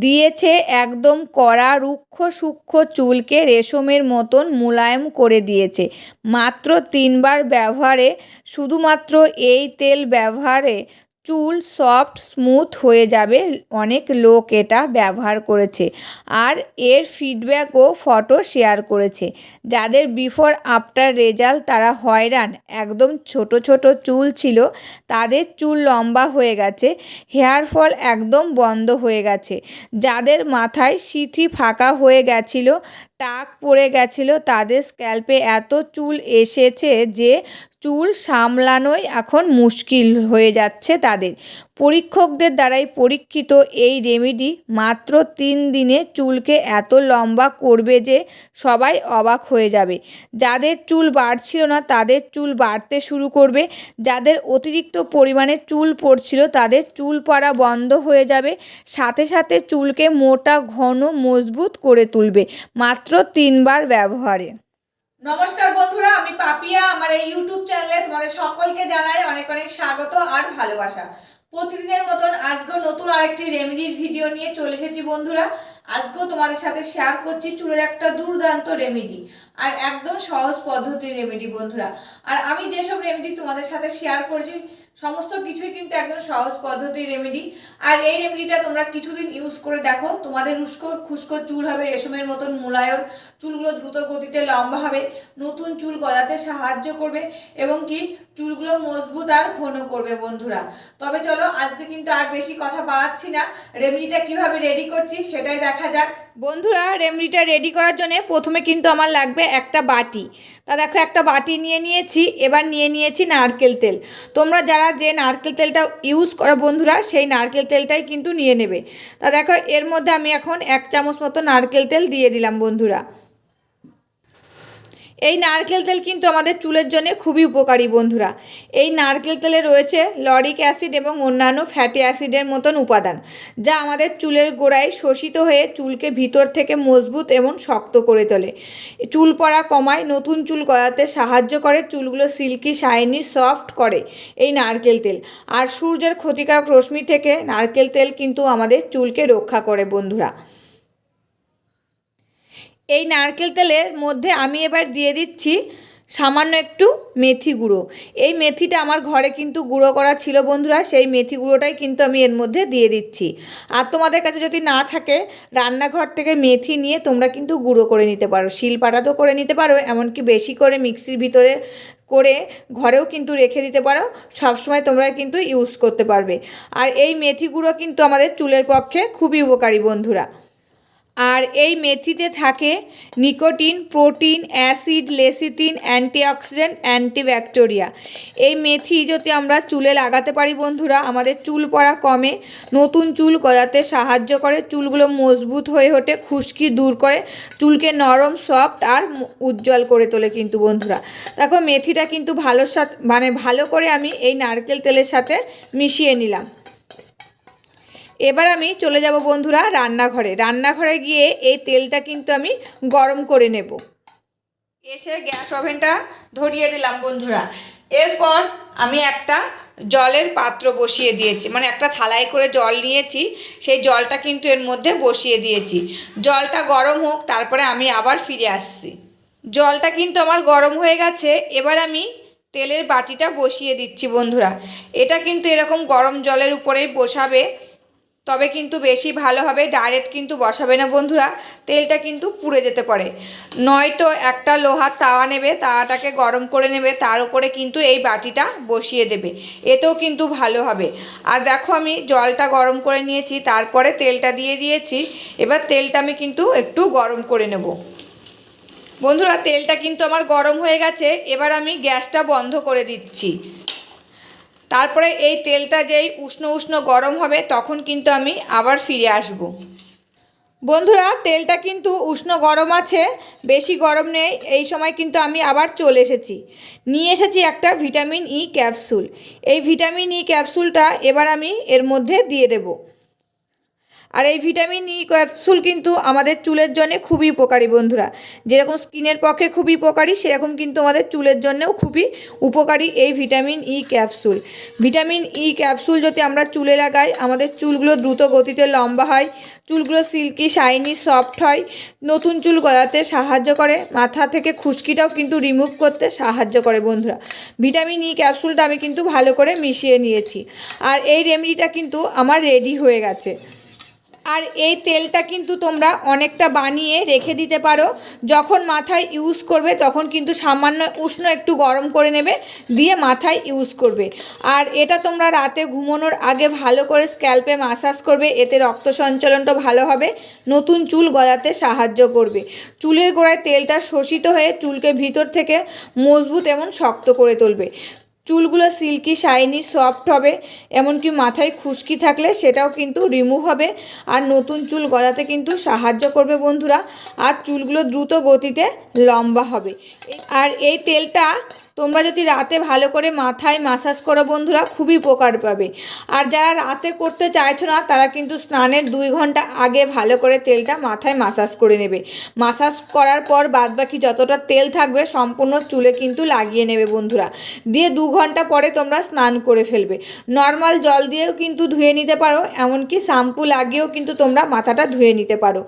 দিয়েছে একদম কড়া, রুক্ষ, সূক্ষ্ম চুলকে রেশমের মতন মোলায়েম করে দিয়েছে। মাত্র তিনবার ব্যবহারে, শুধুমাত্র এই তেল ব্যবহারে চুল সফট, স্মুথ হয়ে যাবে। অনেক লোক এটা ব্যবহার করেছে। আর এর ফিডব্যাক ও ফটো শেয়ার করেছে। যাদের বিফোর আফটার রেজাল্ট তারা হয়রান। একদম ছোট ছোট চুল ছিল, তাদের চুল লম্বা হয়ে গেছে হেয়ার ফল একদম বন্ধ হয়ে গেছে। যাদের মাথায় সিথি ফাঁকা হয়ে গেছিল টাক পড়ে গেছিল, তাদের স্ক্যাল্পে এত চুল এসেছে যে চুল সামলানোই এখন মুশকিল হয়ে যাচ্ছে তাদের। পরীক্ষকদের দ্বারাই পরীক্ষিত এই রেমেডি মাত্র তিন দিনে চুলকে এত লম্বা করবে যে সবাই অবাক হয়ে যাবে। যাদের চুল বাড়ছিল না, তাদের চুল বাড়তে শুরু করবে। যাদের অতিরিক্ত পরিমাণে চুল পড়ছিল, তাদের চুল পড়া বন্ধ হয়ে যাবে। সাথে সাথে চুলকে মোটা, ঘন, মজবুত করে তুলবে। মাত্র তিনবার ব্যবহারে। নমস্কার বন্ধুরা, আমি পাপিয়া। আমার এই ইউটিউব চ্যানেলে তোমাদের সকলকে জানাই অনেক অনেক স্বাগত আর ভালোবাসা। প্রতিদিনের মতন আজকেও নতুন আরেকটি রেমেডির ভিডিও নিয়ে চলে এসেছি বন্ধুরা। আজকেও তোমাদের সাথে শেয়ার করছি চুলের একটা দুর্দান্ত রেমেডি আর একদম সহজ পদ্ধতির রেমেডি বন্ধুরা। আর আমি যেসব রেমেডি তোমাদের সাথে শেয়ার করছি, সমস্ত কিছুই কিন্তু একদম সহজ পদ্ধতির রেমেডি আর এই রেমেডিটা তোমরা কিছুদিন ইউজ করে দেখো, তোমাদের উস্কো খুস্কো চুল হবে রেশমের মতন মোলায়ম, চুলগুলো দ্রুত গতিতে লম্বা হবে, নতুন চুল গজাতে সাহায্য করবে, এবং কি চুলগুলো মজবুত আর ঘন করবে বন্ধুরা। তবে চলো, আজকে কিন্তু আর বেশি কথা বাড়াচ্ছি না। রেমেডিটা কীভাবে রেডি করছি সেটাই দেখা যাক। বন্ধুরা, রেমেডিটা রেডি করার জন্য প্রথমে কিন্তু আমার লাগবে একটা বাটি। তা দেখো, একটা বাটি নিয়ে নিয়েছি, এবার নিয়ে নিয়েছি নারকেল তেল। তোমরা যারা যে নারকেল তেলটা ইউজ করো বন্ধুরা, সেই নারকেল তেলটাই কিন্তু নিয়ে নেবে। তা দেখো, এর মধ্যে আমি এখন এক চামচ মতো নারকেল তেল দিয়ে দিলাম বন্ধুরা। এই নারকেল তেল কিন্তু আমাদের চুলের জন্য খুবই উপকারী বন্ধুরা। এই নারকেল তেলে রয়েছে লরিক অ্যাসিড এবং অন্যান্য ফ্যাটি অ্যাসিডের মতন উপাদান, যা আমাদের চুলের গোড়ায় শোষিত হয়ে চুলকে ভিতর থেকে মজবুত এবং শক্ত করে তোলে। চুল পড়া কমায় নতুন চুল গজাতে সাহায্য করে, চুলগুলো সিল্কি, শাইনি, সফট করে এই নারকেল তেল। আর সূর্যের ক্ষতিকারক রশ্মি থেকে নারকেল তেল কিন্তু আমাদের চুলকে রক্ষা করে বন্ধুরা। এই নারকেল তেলের মধ্যে আমি এবার দিয়ে দিচ্ছি সামান্য একটু মেথি গুঁড়ো। এই মেথিটা আমার ঘরে কিন্তু গুঁড়ো করা ছিল বন্ধুরা, সেই মেথি গুঁড়োটাই কিন্তু আমি এর মধ্যে দিয়ে দিচ্ছি। আর তোমাদের কাছে যদি না থাকে, রান্নাঘর থেকে মেথি নিয়ে তোমরা কিন্তু গুঁড়ো করে নিতে পারো, শিলপাটাতেও করে নিতে পারো, এমনকি বেশি করে মিক্সির ভিতরে করে ঘরেও কিন্তু রেখে দিতে পারো, সবসময় তোমরা কিন্তু ইউজ করতে পারবে। আর এই মেথি গুঁড়ো কিন্তু আমাদের চুলের পক্ষে খুবই উপকারী বন্ধুরা। আর এই মেথিতে থাকে nicotine, protein, acid lecithin antioxidant, antibacteria. এই মেথি যদি আমরা চুলে লাগাতে পারি বন্ধুরা, আমাদের চুল পড়া কমে। নতুন চুল গজাতে সাহায্য করে, চুলগুলো মজবুত হয়ে ওঠে, খুশকি দূর করে, চুলকে নরম, সফট আর উজ্জ্বল করে তোলে কিন্তু বন্ধুরা। দেখো, মেথিটা কিন্তু ভালোর সাথে মানে ভালো করে আমি এই নারকেল তেলের সাথে মিশিয়ে নিলাম। এবার আমি চলে যাব বন্ধুরা রান্নাঘরে। রান্নাঘরে গিয়ে এই তেলটা কিন্তু আমি গরম করে নেব। এসে গ্যাস ওভেনটা ধরিয়ে দিলাম বন্ধুরা। এরপর আমি একটা জলের পাত্র বসিয়ে দিয়েছি। মানে একটা থালায় করে জল নিয়েছি। সেই জলটা কিন্তু এর মধ্যে বসিয়ে দিয়েছি। জলটা গরম হোক, তারপরে আমি আবার ফিরে আসছি। জলটা কিন্তু আমার গরম হয়ে গেছে। এবার আমি তেলের বাটিটা বসিয়ে দিচ্ছি বন্ধুরা। এটা কিন্তু এরকম গরম জলের উপরেই বসাবে। তবে কিন্তু বেশি ভালো হবে ডাইরেক্ট কিন্তু বসাবে না বন্ধুরা, তেলটা কিন্তু পুড়ে যেতে পারে। নয়তো একটা লোহার তাওয়া নেবে, তাওয়াটাকে গরম করে নেবে, তার উপরে কিন্তু এই বাটিটা বসিয়ে দেবে, এতেও কিন্তু ভালো হবে। আর দেখো আমি জলটা গরম করে নিয়েছি, তারপরে তেলটা দিয়ে দিয়েছি, এবার তেলটা আমি কিন্তু একটু গরম করে নেব। বন্ধুরা, তেলটা কিন্তু আমার গরম হয়ে গেছে, এবার আমি গ্যাসটা বন্ধ করে দিচ্ছি। তারপরে এই তেলটা যেই উষ্ণ উষ্ণ গরম হবে, তখন কিন্তু আমি আবার ফিরে আসব। বন্ধুরা, তেলটা কিন্তু উষ্ণ গরম আছে, বেশি গরম নেই, এই সময় কিন্তু আমি আবার চলে এসেছি। নিয়ে এসেছি একটা ভিটামিন ই ক্যাপসুল। এই ভিটামিন ই ক্যাপসুলটা এবার আমি এর মধ্যে দিয়ে দেব। আর এই ভিটামিন ই ক্যাপসুল কিন্তু আমাদের চুলের জন্য খুবই উপকারী বন্ধুরা। যেরকম স্কিনের পক্ষে খুবই উপকারী, সেরকম কিন্তু আমাদের চুলের জন্যও খুবই উপকারী এই vitamin E capsule. Vitamin E capsule যদি আমরা চুলে লাগাই, আমাদের চুলগুলো দ্রুত গতিতে লম্বা হয়, চুলগুলো সিল্কি, শাইনি, সফট হয়, নতুন চুল গজাতে সাহায্য করে, মাথা থেকে খুশকিটাও কিন্তু রিমুভ করতে সাহায্য করে বন্ধুরা। ভিটামিন ই ক্যাপসুলটা আমি কিন্তু ভালো করে মিশিয়ে নিয়েছি। আর এই রেমেডিটা কিন্তু আমার রেডি হয়ে গেছে। আর এই তেলটা কিন্তু তোমরা অনেকটা বানিয়ে রেখে দিতে পারো। যখন মাথায় ইউজ করবে, তখন কিন্তু সামান্য উষ্ণ একটু গরম করে নেবে, দিয়ে মাথায় ইউজ করবে। আর এটা তোমরা রাতে ঘুমানোর আগে ভালো করে স্ক্যাল্পে মাসাজ করবে, এতে রক্ত সঞ্চালনটা ভালো হবে, নতুন চুল গজাতে সাহায্য করবে। চুলের গোড়ায় তেলটা শোষিত হয়ে চুলকে ভিতর থেকে মজবুত এবং শক্ত করে তুলবে। চুলগুলো সিল্কি শাইনি সফট হবে, এমনকি মাথায় খুশকি থাকলে সেটাও কিন্তু রিমুভ হবে। আর নতুন চুল গজাতে কিন্তু সাহায্য করবে বন্ধুরা। আর চুলগুলো দ্রুত গতিতে লম্বা হবে। আর এই তেলটা তোমরা যদি রাতে ভালো করে মাথায় মাসাজ করো বন্ধুরা, খুবই উপকার পাবে। আর যারা রাতে করতে চাইছো না, তারা কিন্তু স্নানের দুই ঘণ্টা আগে ভালো করে তেলটা মাথায় মাসাজ করে নেবে। মাসাজ করার পর বাদবাকি যতটা তেল থাকবে, সম্পূর্ণ চুলে কিন্তু লাগিয়ে নেবে বন্ধুরা। দিয়ে দু ঘণ্টা পরে তোমরা স্নান করে ফেলবে। নর্মাল জল দিয়েও কিন্তু ধুয়ে নিতে পারো, এমনকি শ্যাম্পু লাগিয়েও কিন্তু তোমরা মাথাটা ধুয়ে নিতে পারো।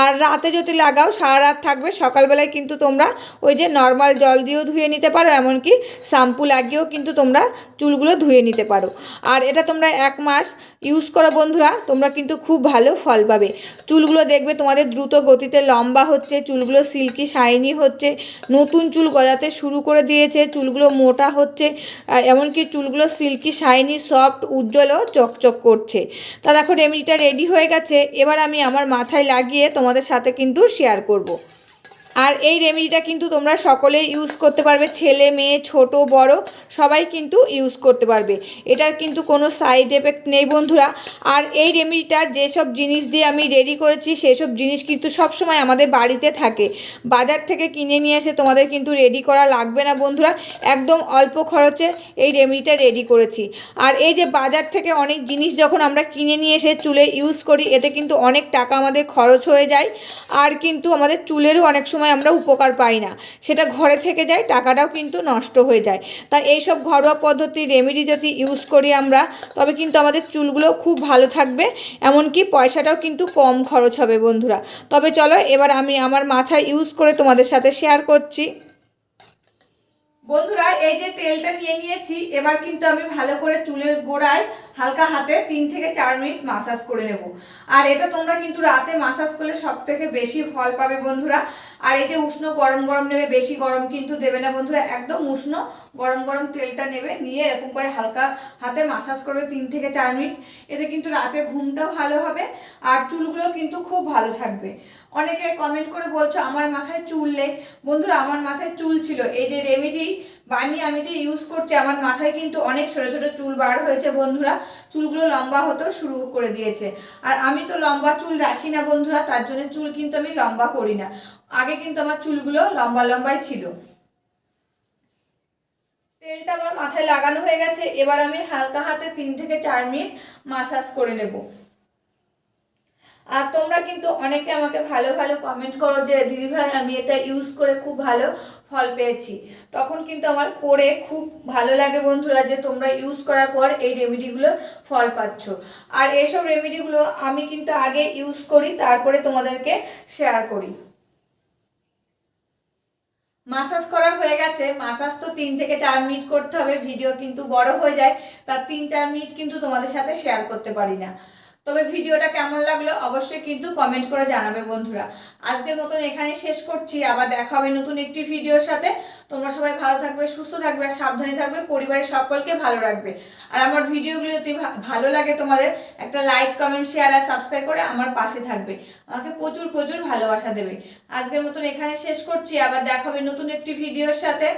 আর রাতে যদি লাগাও, সারা রাত থাকবে, সকালবেলায় কিন্তু তোমরা ওই যে নর্মাল জল দিয়েও ধুয়ে নিতে পারো, এমনকি শ্যাম্পু লাগিয়েও কিন্তু তোমরা চুলগুলো ধুয়ে নিতে পারো। আর এটা তোমরা এক মাস ইউজ করো বন্ধুরা, তোমরা কিন্তু খুব ভালো ফল পাবে। চুলগুলো দেখবে তোমাদের দ্রুত গতিতে লম্বা হচ্ছে, চুলগুলো সিল্কি শাইনি হচ্ছে, নতুন চুল গজাতে শুরু করে দিয়েছে, চুলগুলো মোটা হচ্ছে, আর এমনকি চুলগুলো সিল্কি শাইনি সফট উজ্জ্বলও চকচক করছে। তা দেখো রেমেডিটা রেডি হয়ে গেছে। এবার আমি আমার মাথায় লাগিয়ে তোমাদের সাথে কিন্তু শেয়ার করব। আর এই রেমেডিটা কিন্তু তোমরা সকলেই ইউজ করতে পারবে। ছেলে, মেয়ে, ছোট, বড়, সবাই কিন্তু ইউজ করতে পারবে। এটার কিন্তু কোনো সাইড এফেক্ট নেই বন্ধুরা। আর এই রেমেডিটা যেসব জিনিস দিয়ে আমি রেডি করেছি, সেসব জিনিস কিন্তু সবসময় আমাদের বাড়িতে থাকে। বাজার থেকে কিনে নিয়ে এসে তোমাদের কিন্তু রেডি করা লাগবে না বন্ধুরা। একদম অল্প খরচে এই রেমেডিটা রেডি করেছি। আর এই যে বাজার থেকে অনেক জিনিস যখন আমরা কিনে নিয়ে এসে চুলে ইউজ করি, এতে কিন্তু অনেক টাকা আমাদের খরচ হয়ে যায়। আর কিন্তু আমাদের চুলেরও অনেক সময় আমরা উপকার পাই না। সেটা ঘরে থেকে যায়, টাকাটাও কিন্তু নষ্ট হয়ে যায়। তাই এইসব ঘরোয়া পদ্ধতি রেমেডি যদি ইউজ করি আমরা, তবে কিন্তু আমাদের চুলগুলো খুব ভালো থাকবে। এমনকি পয়সাটাও কিন্তু কম খরচ হবে বন্ধুরা। তবে চলো এবার আমি আমার মাথায় ইউজ করে তোমাদের সাথে শেয়ার করছি। বন্ধুরা, এই যে তেলটা নিয়ে নিয়েছি, এবার কিন্তু আমি ভালো করে চুলের গোড়ায় হালকা হাতে তিন থেকে চার মিনিট মাসাজ করে নেব। আর এটা তোমরা কিন্তু রাতে মাসাজ করলে সব থেকে বেশি ফল পাবে বন্ধুরা। আর এই যে উষ্ণ গরম গরম নেবে, বেশি গরম কিন্তু দেবে না বন্ধুরা। একদম উষ্ণ গরম গরম তেলটা নেবে, নিয়ে এরকম করে হালকা হাতে মাসাজ করবে তিন থেকে চার মিনিট। এতে কিন্তু রাতে ঘুমটাও ভালো হবে আর চুলগুলো কিন্তু খুব ভালো থাকবে। অনেকে কমেন্ট করে বলছো, আমার মাথায় চুল নেই। বন্ধুরা, আমার মাথায় চুল ছিল। এই যে রেমেডি বানিয়ে আমি যে ইউজ করছি, আমার মাথায় কিন্তু অনেক ছোটো ছোটো চুল বার হয়েছে বন্ধুরা। চুলগুলো লম্বা হতেও শুরু করে দিয়েছে। আর আমি তো লম্বা চুল রাখি না বন্ধুরা, তার জন্য চুল কিন্তু আমি লম্বা করি না। আগে কিন্তু আমার চুলগুলো লম্বা লম্বাই ছিল। তেলটা আমার মাথায় লাগানো হয়ে গেছে, এবার আমি হালকা হাতে তিন থেকে চার মিনিট মাসাজ করে নেব। আর তোমরা কিন্তু অনেকে আমাকে ভালো ভালো কমেন্ট করো যে দিদিভাই আমি এটা ইউজ করে খুব ভালো ফল পেয়েছি। তখন কিন্তু আমার পরে খুব ভালো লাগে বন্ধুরা যে, তোমরা ইউজ করার পর এই রেমেডিগুলো ফল পাচ্ছ। আর এসব রেমেডিগুলো আমি কিন্তু আগে ইউজ করি, তারপরে তোমাদেরকে শেয়ার করি। মাসাজ করা হয়ে গেছে। মাসাজ তো তিন থেকে চার মিনিট করতে হবে ভিডিও কিন্তু বড় হয়ে যায়। তার তিন, চার মিনিট কিন্তু তোমাদের সাথে শেয়ার করতে পারি না। তবে ভিডিওটা কেমন লাগল অবশ্যই কিন্তু কমেন্ট করে জানাবে বন্ধুরা। আজকের মতন এখানে শেষ করছি, আবার দেখা হবে নতুন একটি ভিডিওর সাথে। তোমরা সবাই ভালো থাকবে, সুস্থ থাকবে, আর সাবধানে থাকবে, পরিবারের সকলকে ভালো রাখবে। আর আমার ভিডিওগুলো যদি ভালো লাগে তোমাদের, একটা লাইক কমেন্ট শেয়ার আর সাবস্ক্রাইব করে আমার পাশে থাকবে। আমাকে প্রচুর প্রচুর ভালোবাসা দেবে। আজকের মতন এখানে শেষ করছি, আবার দেখা হবে নতুন একটি ভিডিওর সাথে।